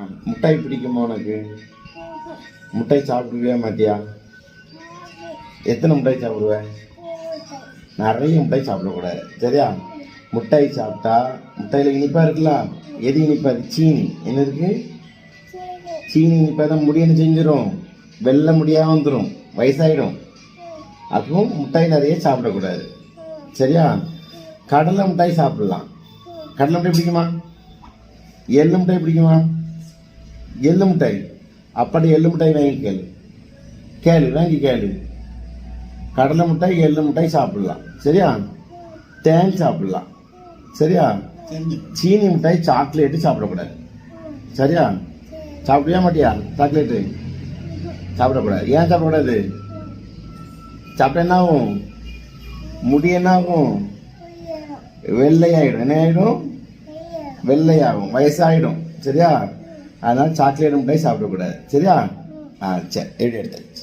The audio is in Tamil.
முட்டாய் பிடிக்குமா உனக்கு? முட்டாய் சாப்பிடுவியா மாட்டியா எத்தனை முட்டாய் சாப்பிடுவ? நிறைய முட்டாய் சாப்பிடக்கூடாது. சரியா? முட்டாய் சாப்பிட்டா முட்டையில் இனிப்பாக இருக்கலாம். எது இனிப்பா? சீனி. என்ன இருக்கு? சீனி இனிப்பாக தான் முடியன்னு செஞ்சிடும் வெள்ளை முடியாக வந்துடும் வயசாயிடும். அதுவும் முட்டாய் நிறைய சாப்பிடக்கூடாது. சரியா? கடலை மிட்டாய் சாப்பிடலாம். கடலை மிட்டாய் பிடிக்குமா? எள்ளு மிட்டாய் பிடிக்குமா? எள்ளு மிட்டாய். அப்படி எள்ளு மிட்டாய் வாங்கி கேளு. கேளு வாங்கி கேளு. கடலை மிட்டாய் எள்ளு மிட்டாய் சாப்பிடலாம். சரியா? தேன் சாப்பிடலாம். சரியா? சீனி மிட்டாய் சாக்லேட்டு சாப்பிடக்கூடாது. சரியா? சாப்பிடுவியா மாட்டியா? சாக்லேட்டு? சாப்பிடக்கூடாது. ஏன் சாப்பிடக்கூடாது? சாப்பிட்டா என்ன ஆகும்? முடி என்ன ஆகும்? வெள்ளையாயிடும். என்ன ஆயிடும்? வெள்ளையாகும். வயசாயிடும். சரியா? அதனால் சாக்லேட் மிட்டாய் சாப்பிடக்கூடாது. சரியா? ஆ சரி எப்படி எடுத்தாச்சு